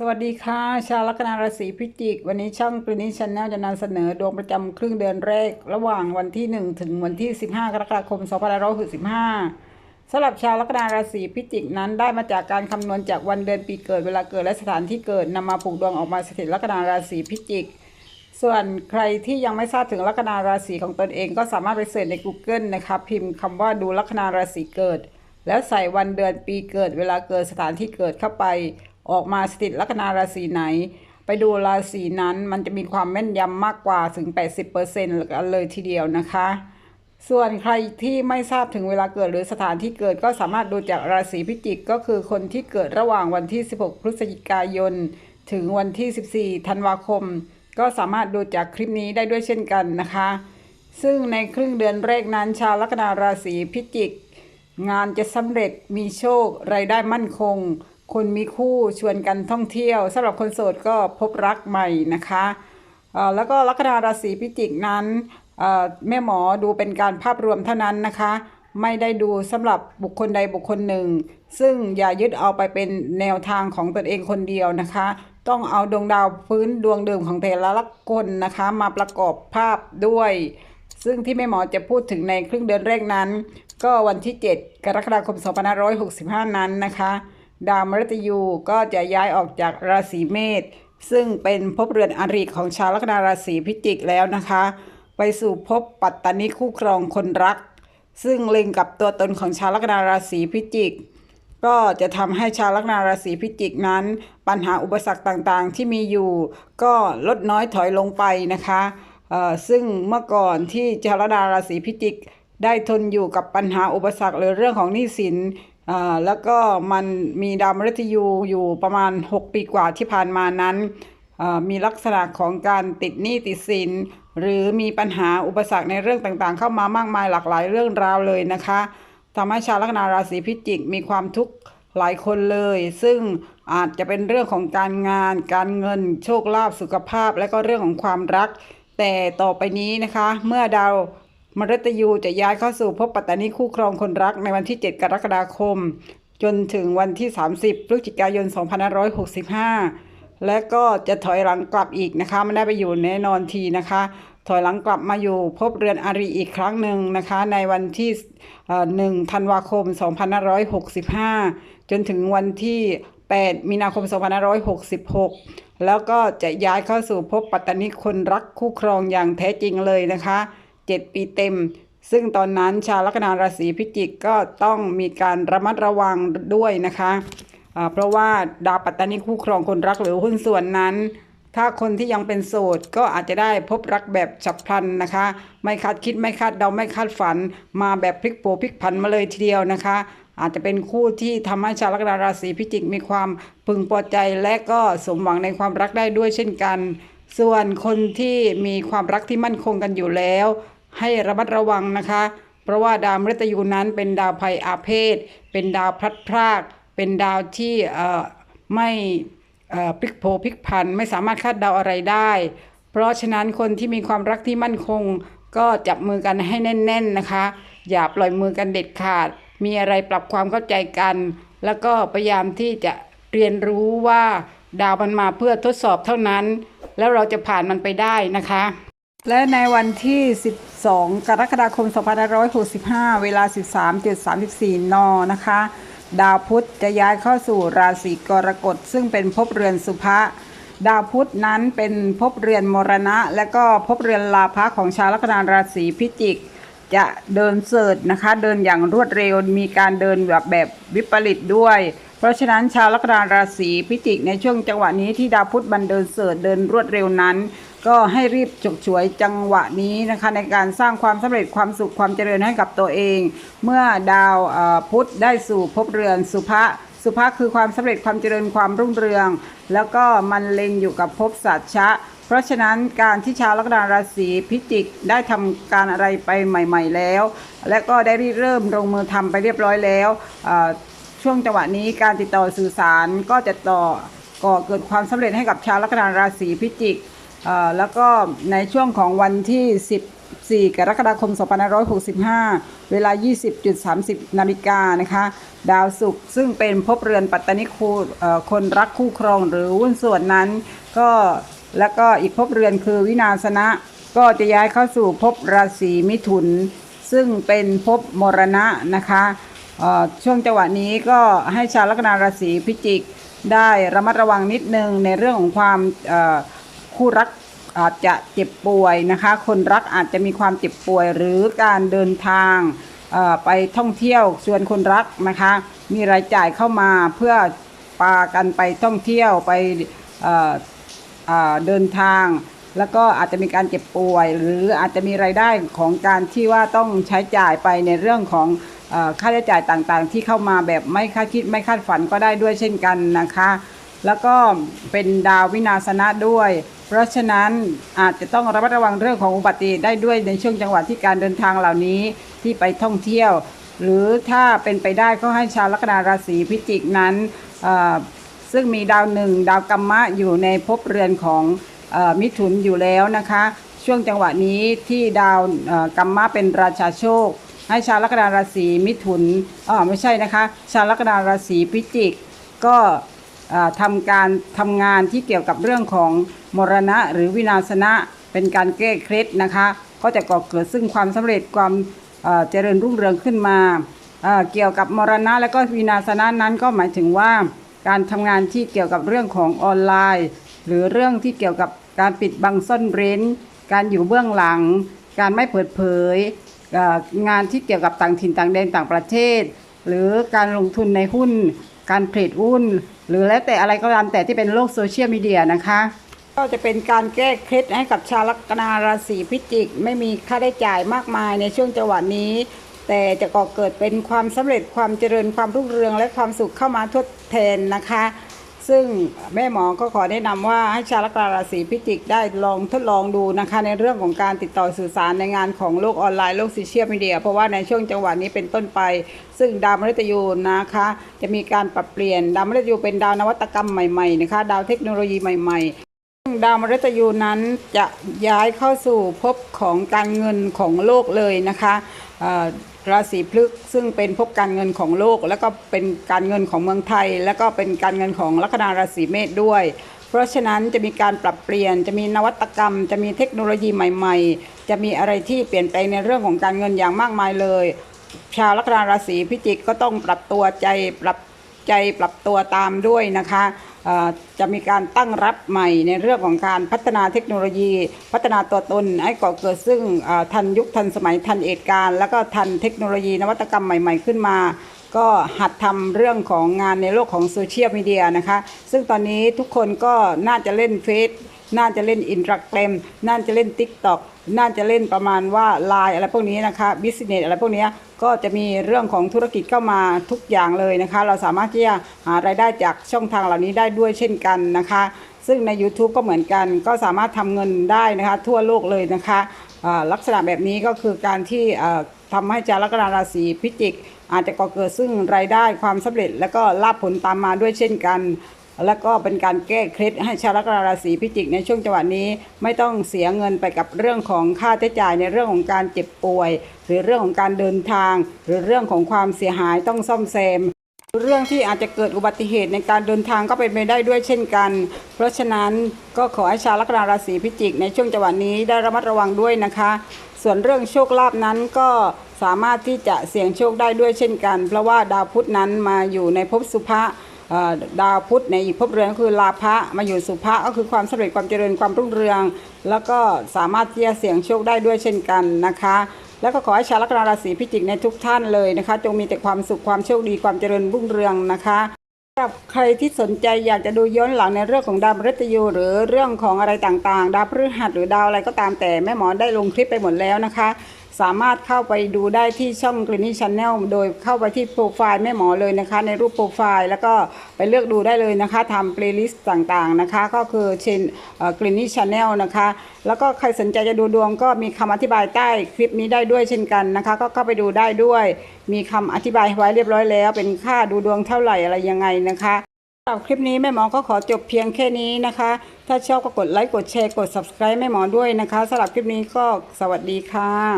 สวัสดีค่ะ ชาวลัคนาราศีพิจิก วันนี้ช่องปรินิชันแนลจะนำเสนอดวงประจำครึ่งเดือนแรก ระหว่างวันที่ 1 ถึงวันที่ 15 กรกฎาคม 2565สำหรับชาวลัคนาราศีพิจิกนั้นได้มาจากการคำนวณจากวันเดือนปีเกิดเวลาเกิดและสถานที่เกิดนำมาผูกดวงออกมาสถิตลัคนาราศีพิจิก ส่วนใครที่ยังไม่ทราบถึงลัคนาราศีของตนเองก็สามารถไปเสิร์ชใน Google นะคะพิมพ์คำว่าดูลัคนาราศีเกิด แล้วใส่วันเดือนปีเกิดเวลาเกิดสถานที่เกิดเข้าไป ออกมาสถิตลัคนาราศีไหน ไปดูราศีนั้นมันจะมีความแม่นยำมากกว่าถึง 80%เลยทีเดียวนะคะ ส่วนใครที่ไม่ทราบถึงเวลาเกิดหรือสถานที่เกิดก็สามารถดูจากราศีพิจิกก็คือคนที่เกิดระหว่างวันที่ 16 พฤศจิกายน ถึงวันที่ 14 ธันวาคม ก็สามารถดูจากคลิปนี้ได้ด้วยเช่นกันนะคะ ซึ่งในครึ่งเดือนแรกนั้นชาวลัคนาราศีพิจิก งานจะสำเร็จมีโชครายได้มั่นคง คนมีคู่ชวนกันท่องเที่ยวสำหรับคนโสดก็พบรักใหม่นะคะแล้วก็ลัคนาราศีพิจิกนั้นแม่หมอดูเป็นการภาพรวมเท่านั้นนะคะ ไม่ได้ดูสำหรับบุคคลใดบุคคลหนึ่ง ซึ่งอย่ายึดเอาไปเป็นแนวทางของตนเองคนเดียวนะคะ ต้องเอาดวงดาวพื้นดวงเดิมของแต่ละคนนะคะ มาประกอบภาพด้วย ซึ่งที่แม่หมอจะพูดถึงในครึ่งเดือนแรกนั้น ก็วันที่ 7 กรกฎาคม 2565 นั้นนะคะ ดาวมฤตยูก็จะย้ายออกจากราศีเมษซึ่งเป็นภพเรือนอริของชาวลัคนาราศีพิจิกแล้วนะคะ ไปสู่ภพปัตตานิคู่ครองคนรัก ซึ่งเล็งกับตัวตนของชาวลัคนาราศีพิจิก ก็จะทำให้ชาวลัคนาราศีพิจิกนั้น ปัญหาอุปสรรคต่างๆ ที่มีอยู่ ก็ลดน้อยถอยลงไปนะคะซึ่งเมื่อก่อนที่ชาวลัคนาราศีพิจิก ได้ทนอยู่กับปัญหาอุปสรรคหรือเรื่องของหนี้สิน แล้วก็มันมีดาวมฤตยูอยู่ประมาณ 6 ปีกว่าที่ผ่านมานั้นมีลักษณะของการติดหนี้ติดสิน หรือมีปัญหาอุปสรรคในเรื่องต่างๆ เข้ามามากมายหลากหลายเรื่องราวเลยนะคะทำให้ชาวลัคนาราศีพิจิกมีความทุกข์หลายคนเลย ซึ่งอาจจะเป็นเรื่องของการงาน การเงิน โชคลาภสุขภาพ และก็เรื่องของความรัก แต่ต่อไปนี้นะคะ เมื่อดาว มฤตยูจะย้ายเข้าสู่ภพปัตตานีคู่ครองคนรักในวันที่ 7 กรกฎาคม จนถึงวันที่ 30พฤศจิกายน 2565 และก็จะถอยหลังกลับอีกนะคะ ไม่ได้ไปอยู่แน่นอนทีนะคะ ถอยหลังกลับมาอยู่พบเรือนอารีอีกครั้งหนึ่งนะคะ ในวันที่เอ่อ1ธันวาคม 2565 จนถึงวันที่ 8 มีนาคม 2566 แล้วก็จะย้ายเข้าสู่ภพปัตตานิคนรักคู่ครองอย่างแท้จริงเลยนะคะ 7 ปีเต็ม ซึ่งตอนนั้นชาวลัคนาราศีพิจิกก็ต้องมีการระมัดระวังด้วยนะคะอ่าเพราะว่าดาวปัตตานีคู่ครองคนรักหรือหุ้นส่วนนั้น ถ้าคนที่ยังเป็นโสดก็อาจจะได้พบรักแบบฉับพลันนะคะ ไม่คาดคิดไม่คาดเดาไม่คาดฝัน มาแบบพลิกโผพลิกผันมาเลยทีเดียวนะคะอาจจะเป็นคู่ที่ทำให้ชาวลัคนาราศีพิจิกมีความพึงพอใจและก็สมหวังในความรักได้ด้วยเช่นกัน ส่วนคนที่มีความรักที่มั่นคงกันอยู่แล้ว ให้ระมัดระวังนะคะ เพราะว่าดาวมฤตยูนั้นเป็นดาวภัยอาเพศ เป็นดาวพลัดพราก เป็นดาวที่ไม่พลิกโผพลิกผันไม่สามารถคาดเดาอะไรได้ เพราะฉะนั้นคนที่มีความรักที่มั่นคง ก็จับมือกันให้แน่น ๆนะคะ อย่าปล่อยมือกันเด็ดขาด มีอะไรปรับความเข้าใจกัน แล้วก็พยายามที่จะเรียนรู้ว่าดาวมันมาเพื่อทดสอบเท่านั้น แล้วเราจะผ่านมันไปได้นะคะ และในวันที่ 12 กรกฎาคม 2565 เวลา 13.34 น นะคะ ดาวพุธจะย้ายเข้าสู่ราศีกรกฎ ซึ่งเป็นภพเรือนสุภะ ดาวพุธนั้นเป็นภพเรือนมรณะ และก็ภพเรือนลาภะของชาวลัคนาราศีพิจิก จะเดินเสิร์ชนะคะ เดินอย่างรวดเร็ว มีการเดินแบบแบบวิปริตด้วยเพราะฉะนั้นชาวลัคนาราศีพิจิกในช่วงจังหวะนี้ที่ดาวพุธบันเดินเสิร์ชเดินรวดเร็วนั้น ก็ให้รีบฉกฉวยจังหวะนี้นะคะในการสร้างความสำเร็จความสุขความเจริญให้กับตัวเอง เมื่อดาวพุธได้สู่ภพเรือนสุภะสุภาพคือความสำเร็จความเจริญความรุ่งเรือง แล้วก็มันเล็งอยู่กับภพสัตชะ เพราะฉะนั้นการที่ชาวลัคนาราศีพิจิกได้ทำการอะไรไปใหม่ ๆแล้ว และก็ได้ริเริ่มลงมือทำไปเรียบร้อยแล้วช่วงจังหวะนี้การติดต่อสื่อสารก็จะต่อก่อเกิดความสำเร็จให้กับชาวลัคนาราศีพิจิก แล้วก็ในช่วงของวันที่ 14 กรกฎาคม 2565 เวลา 20.30 นาฬิกานะคะ ดาวศุกร์ซึ่งเป็นภพเรือนปัตตานิคูคนรักคู่ครองหรือหุ้นส่วนนั้น ก็แล้วก็อีกภพเรือนคือวินาศนะ ก็จะย้ายเข้าสู่ภพราศีมิถุน ซึ่งเป็นภพมรณะนะคะช่วงจังหวะนี้ก็ให้ชาวลัคนาราศีพิจิกได้ระมัดระวังนิดนึงในเรื่องของความ คู่รักอาจจะเจ็บป่วยนะคะ คนรักอาจจะมีความเจ็บป่วย หรือการเดินทางไปท่องเที่ยวชวนคนรักนะคะ มีรายจ่ายเข้ามาเพื่อปากันไปท่องเที่ยวไปเดินทาง แล้วก็อาจจะมีการเจ็บป่วย หรืออาจจะมีรายได้ของการที่ว่าต้องใช้จ่ายไปในเรื่องของค่าใช้จ่ายต่างๆ ที่เข้ามาแบบไม่คาดคิดไม่คาดฝันก็ได้ด้วยเช่นกันนะคะ แล้วก็เป็นดาววินาศนะด้วย เพราะฉะนั้นอาจจะต้องระมัดระวังเรื่องของอุบัติเหตุได้ด้วยในช่วงจังหวะที่การเดินทางเหล่านี้ที่ไปท่องเที่ยว หรือถ้าเป็นไปได้ก็ให้ชาวลัคนาราศีพิจิกนั้น ซึ่งมีดาวหนึ่งดาวกัมมะอยู่ในภพเรือนของอมิถุนอยู่แล้วนะคะ ช่วงจังหวะนี้ที่ดาวกัมมะเป็นราชาโชค ให้ชาวลัคนาราศีมิถุนอ๋อไม่ใช่นะคะ ชาวลัคนาราศีพิจิกก็ ทำการทำงานที่เกี่ยวกับเรื่องของมรณะหรือวินาศนะเป็นการแก้เคล็ดนะคะ ก็จะก่อเกิดซึ่งความสำเร็จความเจริญรุ่งเรืองขึ้นมาเกี่ยวกับมรณะและก็วินาศนะนั้นก็หมายถึงว่า การทำงานที่เกี่ยวกับเรื่องของออนไลน์ หรือเรื่องที่เกี่ยวกับการปิดบังซ่อนเร้น การอยู่เบื้องหลัง การไม่เปิดเผย งานที่เกี่ยวกับต่างถิ่นต่างแดนต่างประเทศ หรือการลงทุนในหุ้น การเทรดหุ้น หรือแล้วแต่อะไรก็ตามแต่ที่เป็นโลกโซเชียลมีเดียนะคะ ก็จะเป็นการแก้เคล็ดให้กับชาวลัคนาราศีพิจิก ไม่มีค่าได้จ่ายมากมายในช่วงจังหวะนี้ แต่จะก่อเกิดเป็นความสำเร็จความเจริญความรุ่งเรืองและความสุขเข้ามาทดแทนนะคะ ซึ่งแม่หมอก็ขอแนะนำว่าให้ชาวลัคนาราศีพิจิกได้ลองทดลองดูนะคะในเรื่องของการติดต่อสื่อสารในงานของโลกออนไลน์โลกโซเชียลมีเดีย เพราะว่าในช่วงจังหวะนี้เป็นต้นไป ซึ่งดาวมฤตยูนะคะ จะมีการปรับเปลี่ยนดาวมฤตยูเป็นดาวนวัตกรรมใหม่ๆนะคะดาวเทคโนโลยีใหม่ๆดาวมฤตยูนั้นจะย้ายเข้าสู่ภพของการเงินของโลกเลยนะคะ ราศีพฤกษ์ซึ่งเป็นภพการเงินของโลก แล้วก็เป็นการเงินของเมืองไทย แล้วก็เป็นการเงินของลัคนาราศีเมษด้วย เพราะฉะนั้นจะมีการปรับเปลี่ยน จะมีนวัตกรรม จะมีเทคโนโลยีใหม่ ๆ จะมีอะไรที่เปลี่ยนแปลงในเรื่องของการเงินอย่างมากมายเลย ชาวลัคนาราศีพิจิกก็ต้องปรับตัวใจปรับ ใจปรับตัวตามด้วยนะคะจะมีการตั้งรับใหม่ในเรื่องของการพัฒนาเทคโนโลยี พัฒนาตัวตนให้ก่อเกิดซึ่งทันยุคทันสมัยทันเหตุการณ์แล้วก็ทันเทคโนโลยีนวัตกรรมใหม่ ๆ ขึ้นมาก็หัดทำเรื่องของงานในโลกของโซเชียลมีเดียนะคะ ซึ่งตอนนี้ทุกคนก็น่าจะเล่นเฟซ น่าจะเล่นอินสตาแกรมน่าจะเล่น t ิ k t o k น่าจะเล่นประมาณว่าไลน์อะไรพวกนี้นะคะบิสเนสอะไรพวกนี้ก็จะมีเรื่องของธุรกิจเข้ามาทุกอย่างเลยนะคะ เราสามารถที่จะหารายได้จากช่องทางเหล่านี้ได้ด้วยเช่นกันนะคะ ซึ่งใน YouTube ก็เหมือนกัน ก็สามารถทำเงินได้นะคะ ทั่วโลกเลยนะคะลักษณะแบบนี้ก็คือการที่ทำให้ชาวลัคนาราศีพิจิกอาจจะก่อเกิดซึ่งรายได้ความสำเร็จ และก็ลาภผลตามมาด้วยเช่นกัน แล้วก็เป็นการแก้เคล็ดให้ชาวลัคนาราศีพิจิกในช่วงจังหวะนี้ ไม่ต้องเสียเงินไปกับเรื่องของค่าใช้จ่ายในเรื่องของการเจ็บป่วย หรือเรื่องของการเดินทาง หรือเรื่องของความเสียหายต้องซ่อมแซมเรื่องที่อาจจะเกิดอุบัติเหตุในการเดินทางก็เป็นไปได้ด้วยเช่นกัน เพราะฉะนั้นก็ขอให้ชาวลัคนาราศีพิจิกในช่วงจังหวะนี้ได้ระมัดระวังด้วยนะคะ ส่วนเรื่องโชคลาภนั้นก็สามารถที่จะเสี่ยงโชคได้ด้วยเช่นกัน เพราะว่าดาวพุธนั้นมาอยู่ในภพสุภะ ดาวพุธในอีกภพเรือนก็คือลาภะมาอยู่สุภะก็คือความสำเร็จความเจริญความรุ่งเรือง แล้วก็สามารถที่จะเสี่ยงโชคได้ด้วยเช่นกันนะคะ แล้วก็ขอให้ชาวลัคนาราศีพิจิกในทุกท่านเลยนะคะ จงมีแต่ความสุขความโชคดีความเจริญรุ่งเรืองนะคะสำหรับใครที่สนใจอยากจะดูย้อนหลังในเรื่องของดาวพฤหัสยูหรือเรื่องของอะไรต่างๆ ดาวพฤหัสหรือดาวอะไรก็ตามแต่แม่หมอได้ลงคลิปไปหมดแล้วนะคะ สามารถเข้าไปดูได้ที่ช่องกรีน n ช Channel โดยเข้าไปที่โปรไฟล์แม่หมอเลยนะคะ ในรูปโปรไฟล์ แล้วก็ไปเลือกดูได้เลยนะคะทำเพลย์ลิสต์ต่างๆนะคะ ก็คือเชนกรีน n ช Channel นะคะ แล้วก็ใครสนใจจะดูดวงก็มีคำอธิบายใต้คลิปนี้ได้ด้วยเช่นกันนะคะ ก็เข้าไปดูได้ด้วย มีคำอธิบายไว้เรียบร้อยแล้ว เป็นค่าดูดวงเท่าไหร่อะไรยังไงนะคะสำหรับคลิปนี้แม่หมอก็ขอจบเพียงแค่นี้นะคะ ถ้าชอบก็กดไลค์กดแชร์กด subscribe แม่หมอด้วยนะคะสำหรับคลิปนี้ก็สวัสดีค่ะ